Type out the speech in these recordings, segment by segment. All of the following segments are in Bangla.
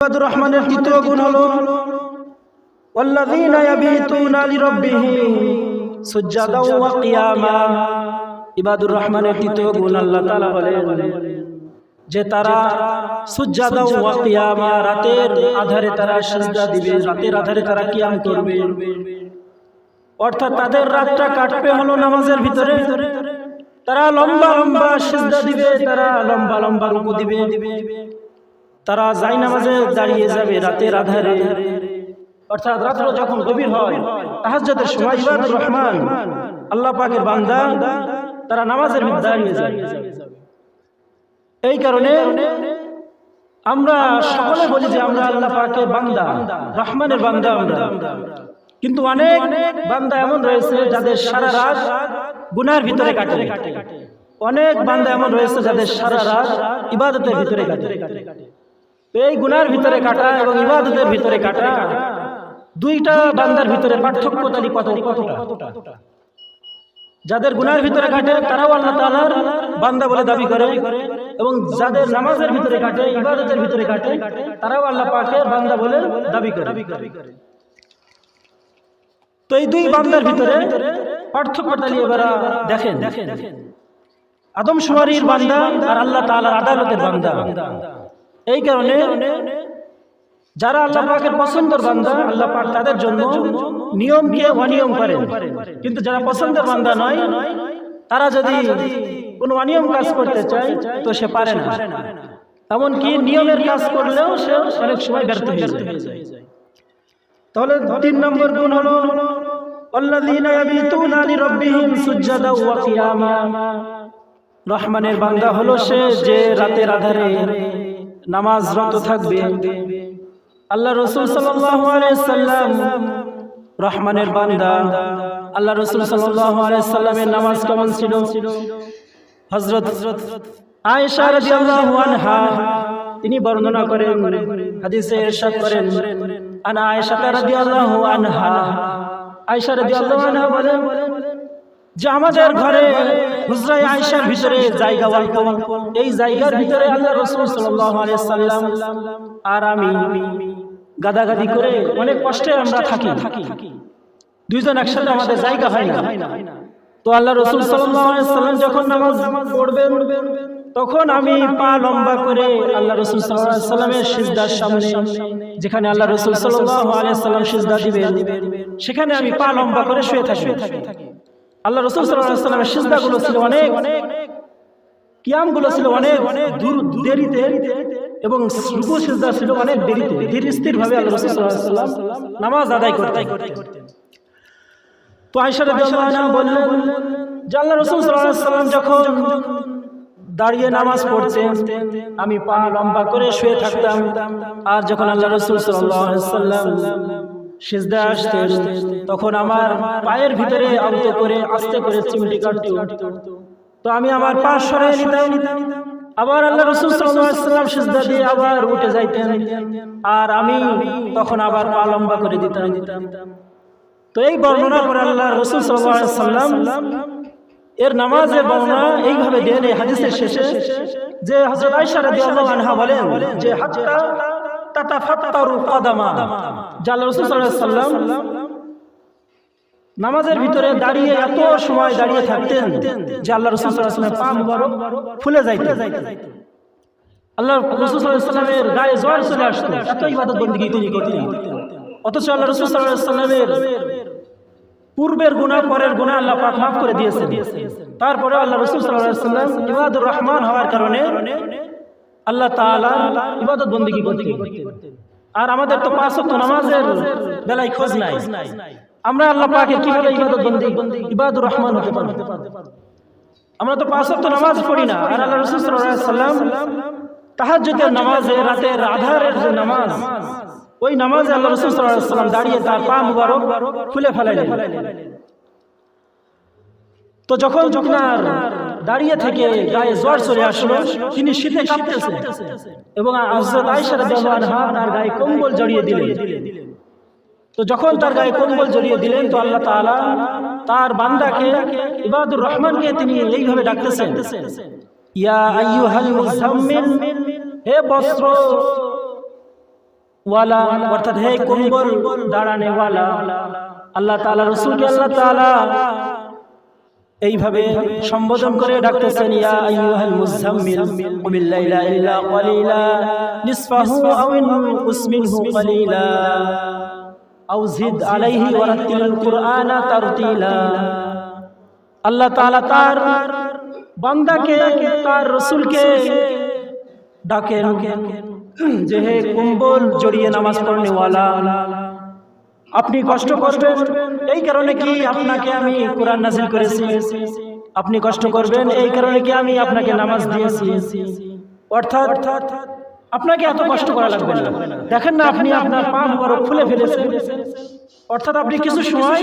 ইবাদুর রহমানের তৃতীয় গুণ হলো والذين يبيتون لربهم سجدا وقياما ইবাদুর রহমানের তৃতীয় গুণ আল্লাহ তাআলা বলেন যে তারা সুজ্জাদা ওয়া কিয়ামা রাতের আধারে তারা সিজদা দিবে রাতের আধারে তারা কিয়াম করবে অর্থাৎ তাদের রাতটা কাটবে হলো নামাজের ভিতরে তারা লম্বা লম্বা সিজদা দিবে তারা লম্বা লম্বা রুকু দিবে তারা যাই নামাজে দাঁড়িয়ে যাবে রাতের আধারে। অর্থাৎ রাত্র যখন গভীর হয় তাহাজ্জুদের সময় ইবাদুর রহমান আল্লাহ পাকের বান্দা তারা নামাজের ভিতরে দাঁড়িয়ে যাবে। এই কারণে আমরা সকলে বলি যে আমরা আল্লাহ পাকের বান্দা রহমানের বান্দা আমরা। কিন্তু অনেক বান্দা এমন রয়েছে যাদের সারা রাত গুনার ভিতরে কাটে। অনেক বান্দা এমন রয়েছে যাদের সারা রাত ইবাদতের ভিতরে কাটে। এই গুনার ভিতরে কাটা এবং ইবাদতের ভিতরে কাটা, দুইটা বান্দার ভিতরে পার্থক্য তালি কত কতটা? যাদের গুনার ভিতরে কাটে, তারাও আল্লাহ তাআলার বান্দা বলে দাবি করে। এবং যাদের নামাজের ভিতরে কাটে, ইবাদতের ভিতরে কাটে, তারাও আল্লাহ পাকের বান্দা বলে দাবি করে। তো এই দুই বান্দার ভিতরে পার্থক্য তালি এবার দেখেন, আদম শুমারির বান্দা আর আল্লাহ তাআলার আদালতের বান্দা। এই কারণে যারা আল্লাহ পাকের পছন্দের বান্দা, আল্লাহ পাক তাদের জন্য নিয়মকে অনিয়ম করেন কিন্তু যারা পছন্দের বান্দা নয়, তারা যদি কোনো অনিয়ম কাজ করতে চায়, তো সে পারে না। এমনকি নিয়মের কাজ করলেও সে অনেক সময় ব্যর্থ হয়ে যায়। তাহলে তিন নম্বর গুণ হলো রহমানের বান্দা হলো সে যে রাতের আধারে নামাজ রত থাকবে। আল্লাহ রসুল সাল্লাম রহমানের বান্দা। আল্লাহ রসুল সাল্লামের নামাজ কেমন ছিল? হজরত আয়েশা রাদিয়াল্লাহু আনহা, তিনি বর্ণনা করেন, হাদিসে ইরশাদ করেন, আনা আয়েশা রাদিয়াল্লাহু আনহা। আয়েশা রাদিয়াল্লাহু আনহা বলেন যে আমাদের ঘরে হুজরাই আয়েশার ভিতরে জায়গা অল্প এই জায়গার ভিতরে আল্লাহ রাসূল সাল্লাল্লাহু আলাইহি সাল্লাম আর আমি গাদাগাদি করে অনেক কষ্টে আমরা থাকি। দুইজন একসাথে আমাদের জায়গা হয় না। তো আল্লাহ রসুল সাল্লাম যখন নামাজ পড়বেন তখন আমি পা লম্বা করে আল্লাহ রসুল সাল্লামের সিজদার সামনে যেখানে আল্লাহ রসুল সাল্লাম সিজদা দিবেন সেখানে আমি পা লম্বা করে শুয়ে থাকি। আল্লাহ রসুল সিজদা গুলো ছিল অনেক। কিয়ামগুলো ছিল অনেক দূর, দেরিতে এবং রুকু সিজদা ছিল অনেক দেরিতে। ধীর স্থির ভাবে আল্লাহ রসুল নামাজ আদায় করতেন। তো আয়সা বললেন যে আল্লাহ রাসূল সাল্লাম যখন দাঁড়িয়ে নামাজ পড়তেন, আমি পা লম্বা করে শুয়ে থাকতাম। আর যখন আল্লাহ রসুল সাল্লাম সিজদা আসতেন তখন আমার পায়ের ভিতরে আলতো করে আস্তে করে চিমটি কাটতো তো আমি আমার পা সরিয়ে নিতাম। আবার আল্লাহ রসুল সাল্লাম সিজদা দিয়ে আবার উঠে যাইতেন। আর আমি তখন আবার পা লম্বা করে দিতাম। তো এই বর্ণনা করে আল্লাহ রসুল সাল্লাম এর নামাজের বর্ণনা এইভাবে দেন এই হাদিসের শেষে যে হযরত আয়েশা রাদিয়াল্লাহু আনহা বলেন যে হাত্তা নামাজের ভিতরে দাঁড়িয়ে এত সময় দাঁড়িয়ে থাকতেন যে আল্লাহ রসুলের পা মুবারক ফুলে যাইতে। আল্লাহ রসুলের গায়ে চলে আসতো, এত ইবাদত বন্দী তিনি করতেন। অথচ আল্লাহ রসুলের পূর্বের গুণা পরের গুণা আল্লাহ পাক মাফ করে তারপরে আল্লাহ রসুল সাল্লাহ ইবাদুর রহমান হওয়ার কারণে আল্লাহ তাআলা ইবাদত বندگی করতেন? আর আমাদের তো পাঁচ নামাজের বেলায় খোঁজ নাই। আমরা আল্লাহ পাকে কীভাবে ইবাদত বন্দী, ইবাদুর রহমান হতে পারব? আমরা তো পাঁচ নামাজ পড়ি না। আর আল্লাহ রাসূল সাল্লাল্লাহু আলাইহি সাল্লাম তাহাজ্জুদের নামাজে, রাতের আধারের যে নামাজ, ওই নামাজে আল্লাহ রাসূল সাল্লাল্লাহু সাল্লাম দাঁড়িয়ে তার পা মুবারক খুলে ফেলাইলেন। তো যখন যখন দাঁড়িয়ে থেকে গায়ে জ্বর চলে আসলো, তিনি শীতে এবং আয়েশা রাদিয়াল্লাহু আনহা তার গায়ে কম্বল জড়িয়ে দিলেন। তো যখন তার গায়ে কম্বল জড়িয়ে দিলেন, তো আল্লাহ তার বান্দাকে ইবাদুর রহমানকে তিনি এইভাবে ডাকতেছেন। ইয়া আইয়ুহাল হে বস্ত্র ওয়ালা, অর্থাৎ হে কম্বল দাঁড়ানে আল্লাহ তাআলা রাসূলকে আল্লাহ তাআলা এইভাবে সম্বোধন করে ডাকতেছেন, ইয়া আইয়ুহাল মুজাম্মিল কুমিল লাইলা ইল্লা ক্বালিলা, নিসফাহু আও ক্বালিলা, আও জিদ আলাইহি কুরআনা তারতিলা। আল্লাহ তাআলা তার বান্দাকে, তার রাসূলকে ডাকেন যে, হে কুম্বল, জড়িয়ে নামাজ পড়নে ওয়ালা আপনি কষ্ট করবেন। এই কারণে কি আপনাকে আমি কোরআন নাজিল করেছি? আপনি কষ্ট করবেন। এই কারণে কি আমি আপনাকে নামাজ দিয়েছি? অর্থাৎ আপনাকে এত কষ্ট করা লাগবে না। দেখেন না আপনি আপনার পা মুবারক খুলে ফেলেছেন। অর্থাৎ আপনি কিছু সময়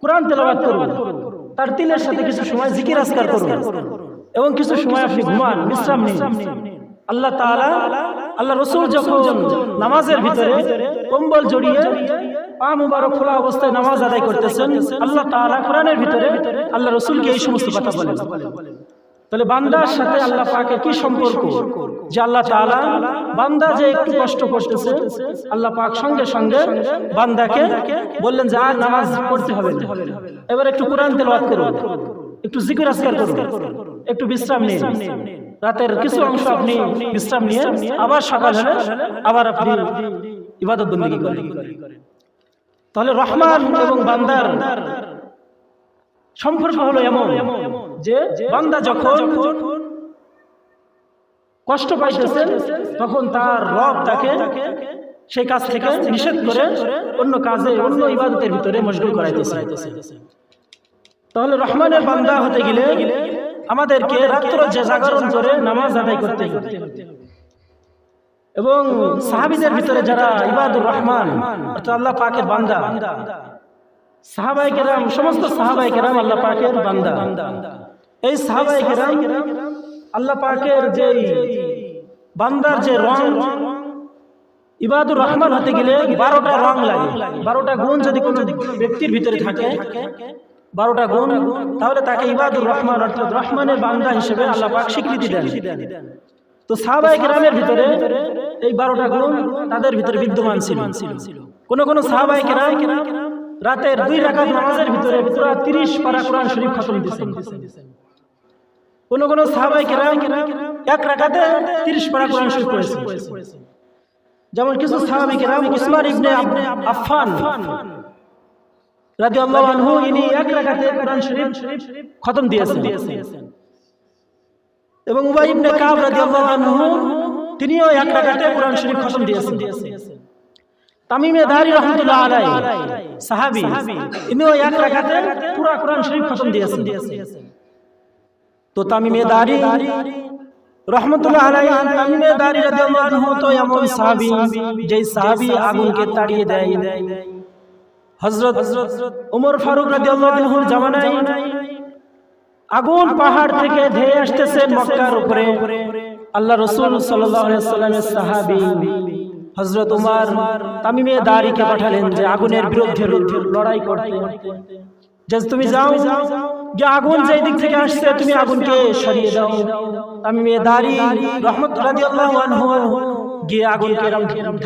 কোরআন তেলাওয়াত করুন। তার তিলের সাথে কিছু সময় জিকির আজকার করুন। এবং কিছু সময় আপনি ঘুমান, বিশ্রাম নিন। আল্লাহ তাআলা আল্লাহ রসুল যখন নামাজের ভিতরে কম্বল জড়িয়ে পা মুবারক খোলা অবস্থায় নামাজ আদায় করতেছেন, আল্লাহ তাআলা কোরআনের ভিতরে আল্লাহ রসুলকে এই সমস্ত কথা বলেন। তাহলে বান্দার সাথে আল্লাহ পাকের কি সম্পর্ক? যে আল্লাহ তাআলা বান্দা যে একটু কষ্ট করতেছে, আল্লাহ পাক সঙ্গে সঙ্গে বান্দাকে বললেন যে আর নামাজ পড়তে হবে এবার একটু কোরআন তেলাওয়াত করুন। একটু জিকির আজকার করুন। একটু বিশ্রাম নিন। রাতের কিছু অংশ আপনি বিশ্রাম নিয়ে আবার সকাল হলে আবার আপনি ইবাদত বন্দী করেন। তাহলে রহমান এবং বান্দার সম্পর্ক হলো এমন যে বান্দা যখন কষ্ট পাইতেছেন তখন তার রব তাকে সেই কাজ থেকে নিষেধ করে অন্য কাজে, অন্য ইবাদতের ভিতরে মশগুল করাইতেছে। তাহলে রহমানের বান্দা হতে গেলে আমাদেরকে রাত্র যে জাগরণ করে নামাজ আদায় করতে। এবং সাহাবিদের ভিতরে যারা ইবাদুর রহমান আল্লাহ পাকের বান্দা সাহাবাই কেরাম, সমস্ত সাহাবাই কেরাম আল্লাহ পাকের বান্দা এই সাহাবাই কেরাম আল্লাহ পাকের যে বান্দার যে রং, ইবাদুর রহমান হতে গেলে বারোটা রং লাগে বারোটা গুণ যদি কোনো ব্যক্তির ভিতরে থাকে বারোটা গুণ, তাহলে তাকে ইবাদুর রহমান অর্থাৎ রহমানের বান্দা হিসেবে আল্লাহ পাক স্বীকৃতি দেন। তো সাহাবাই কেরামের ভিতরে এই বারোটা গুণ তাদের ভিতরে বিদ্যমান ছিল। কোন কোন সাহাবাই কেরাম রাতের দুই রাকাত নামাজের ভিতরে পুরো তিরিশ পারা কোরআন শরীফ খতম দিচ্ছেন কোন কোন সাহাবাই কেরাম এক রাকাতে তিরিশ পারা কোরআন শরীফ পড়েছে যেমন কিছু সাহাবি কেরাম উসমান ইবনে আফফান রাদিয়াল্লাহু আনহু ইনি এক রাকাতে কোরআন শরীফ খতম দিয়েছেন। এবং উবাই ইবনে কাব রাদিয়াল্লাহু আনহু তিনিও এক রাকাতে কোরআন শরীফ খতম দিয়েছেন। তামিমে দারি রহমাতুল্লাহ আলাই সাহাবী। ইনিও এক রাকাতে পুরো কোরআন শরীফ খতম দিয়েছেন। তো তামিমে দারি রহমতুল্লাহ আলাই তামিমে দারি রাদিয়াল্লাহু আনহু তো এমন সাহাবী যেই সাহাবী আগুনকে তাড়িয়ে দেয় হযরত ওমর ফারুক আগুন পাহাড় থেকে ধেয়ে আসতেছে মক্কার উপরে। আল্লাহ রসুল সাল্লামের সাহাবি হজরত উমার তামিমে দারিকে পাঠালেন যে আগুনের বিরুদ্ধে লড়াই করতে। যে তুমি যাও, যে আগুন যে দিক থেকে আসছে, তুমি আগুনকে সরিয়ে দাও। তামিমে দারি রহমত গিয়ে আগুনকে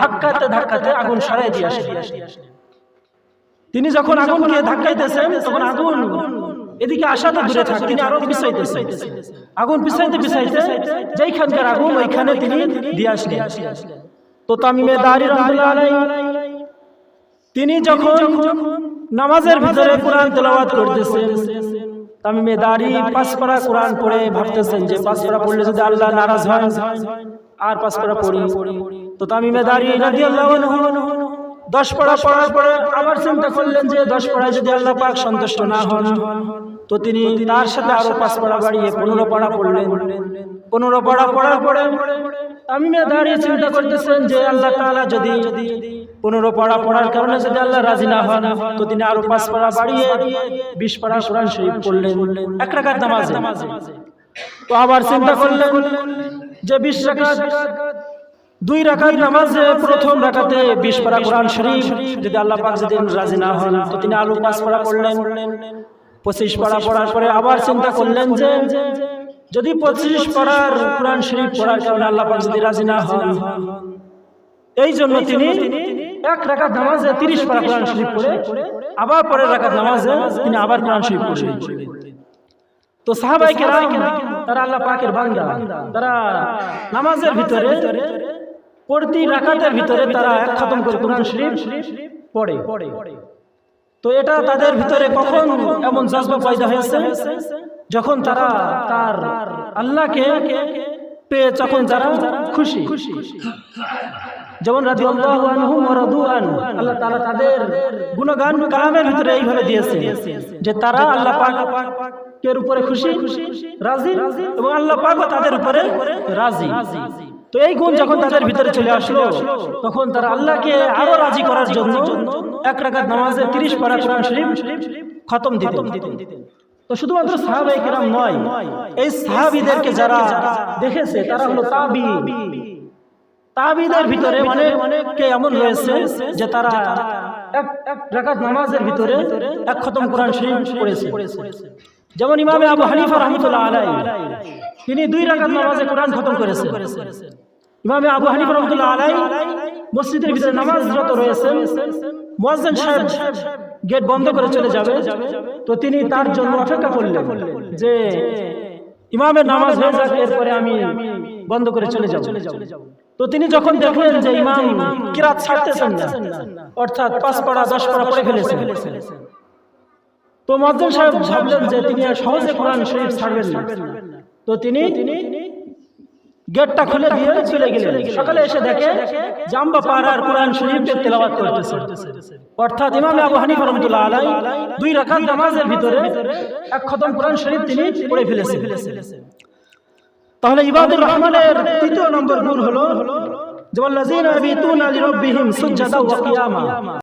ধাক্কাতে ধাক্কাতে আগুন সরাই দিয়ে আসে। তিনি যখন আগুনকে ধাক্কাইতেছেন তখন আগুন এদিকে আসা তো দূরে থাক তিনি আরও পিছাইতেছে আগুন পিছাইতে পিছাইতে যেইখানকার আগুন ওইখানে তিনি দিয়ে আসলেন। তো তামিমে দাঁড়ি রহমতুল্লাহ আলাই তিনি যখন নামাজের ভিতরে কোরআন তেলাওয়াত করতেছেন তামিমে দাঁড়ি পাঁচ পারা কোরআন পড়ে ভাবতেছেন যে পাঁচ পারা পড়লে যদি আল্লাহ নারাজ হয় আর পাঁচ পারা পড়ি। তো তামিমে দাঁড়ি রাদিয়াল্লাহু আনহু দশ পড়া পড়ার পরে আবার চিন্তা করলেন যে দশ পড়ায় যদি আল্লাহ পাক সন্তুষ্ট না হন তো তিনি তার সাথে আরও পাঁচ পড়া বাড়িয়ে পনেরো পড়া পড়লেন পনেরো পড়া পড়ার পরে আমি দাঁড়িয়ে চিন্তা করতেছেন যে আল্লাহ তাআলা যদি পনেরো পড়া পড়ার কারণে যদি আল্লাহ রাজি না হন তো তিনি আরও পাঁচ পড়া বাড়িয়ে বিশ পড়া কোরআন শরীফ পড়লেন এক রাকাত নামাজে। তো আবার চিন্তা করলেন যে বিশ রাকাত দুই রাকাত নামাজে প্রথম রাকাতে বিশ পারা কোরআন শরীফ, যদি আল্লাহ পাক যদি রাজি না হন, তো তিনি আলু পাঁচ পারা পড়লেন। পঁচিশ পারা পড়ার পরে আবার চিন্তা করলেন যে, যদি পঁচিশ পারার কোরআন শরীফ পড়ার কারণে আল্লাহ পাক যদি রাজি না হন, এই জন্য তিনি এক রাকাত নামাজে তিরিশ পারা কোরআন শরীফ পড়ে, আবার পরের রাকাত নামাজে তিনি আবার কোরআন শরীফ পড়লেন তো সাহাবাই কেরাম, তারা আল্লাহ পাকের বান্দা, তারা নামাজের ভিতরে প্রতি রাকাতের ভিতরে তারা এক খতম করে কোরআন শরীফ পড়ে। তো এটা তাদের ভিতরে কখন এমন জজবা পয়দা হয়েছে? যখন তারা তার আল্লাহকে পেয়ে যখন তারা খুশি। যেমন রাজি আল্লাহ তাআলা তাদের গুণগান কালামের ভিতরে এইভাবে দিয়েছে যে তারা আল্লাহ পাক এর উপরে খুশি রাজি এবং আল্লাহ পাকও তাদের উপরে রাজি। তো এই গুণ যখন তাদের ভিতরে চলে আসলো, তখন তারা আল্লাহকে আরও রাজি করার জন্য এক রাকাত নামাজে তিরিশ পারা কোরআন শরীফ খতম দিতেন। তো শুধুমাত্র নয়, এই সাহাবিদেরকে যারা দেখেছে, তারা হলো তাবি। তাবিদের ভিতরে এমন রয়েছে যে তারা এক এক নামাজের ভিতরে এক খতম কোরআন শরীফ পড়েছে। যেমন ইমামে আবু হানিফা রহমতুল্লাহ আলাই তিনি দুই রাকাত নামাজে কোরআন খতম করেছেন। ইমামে আবু হানিফা রহমতুল্লাহ আলাই মসজিদের ভিতরে নামাজ যত রয়েছেন। মুয়াজ্জিন সাহেব গেট বন্ধ করে চলে যাবে। তো তিনি তার জন্য অপেক্ষা করলেন যে ইমামের নামাজ হয়ে যাবে এরপরে আমি বন্ধ করে চলে যাব। তো তিনি যখন দেখলেন যে ইমাম কিরাত ছাড়তেছেন না অর্থাৎ পাঁচ পাড়া দশ পাড়া পড়ে ফেলেছেন। তো মজ্জেন সাহেব ভাবলেন যে তিনি সহজে কোরআন শরীফ ছাড়বেন না। তো তিনি গেটটা খুলে দিয়ে চলে গেলেন। সকালে এসে দেখে জাম্বা পাড়ার কোরআন শরীফের তেলাওয়াত করতেছে। অর্থাৎ ইমামে আবু হানিফা রহমতুল্লাহ আলাই দুই রাকাত নামাজের ভিতরে এক খতম কোরআন শরীফ তিনি পড়ে ফেলেছে তাহলে ইবাদুর রহমানের তৃতীয় নম্বর গুণ হলো যে ওয়াল্লাযীনা ইয়াবিতুনা লিরাব্বিহিম সুজদাও ওয়া কিয়ামা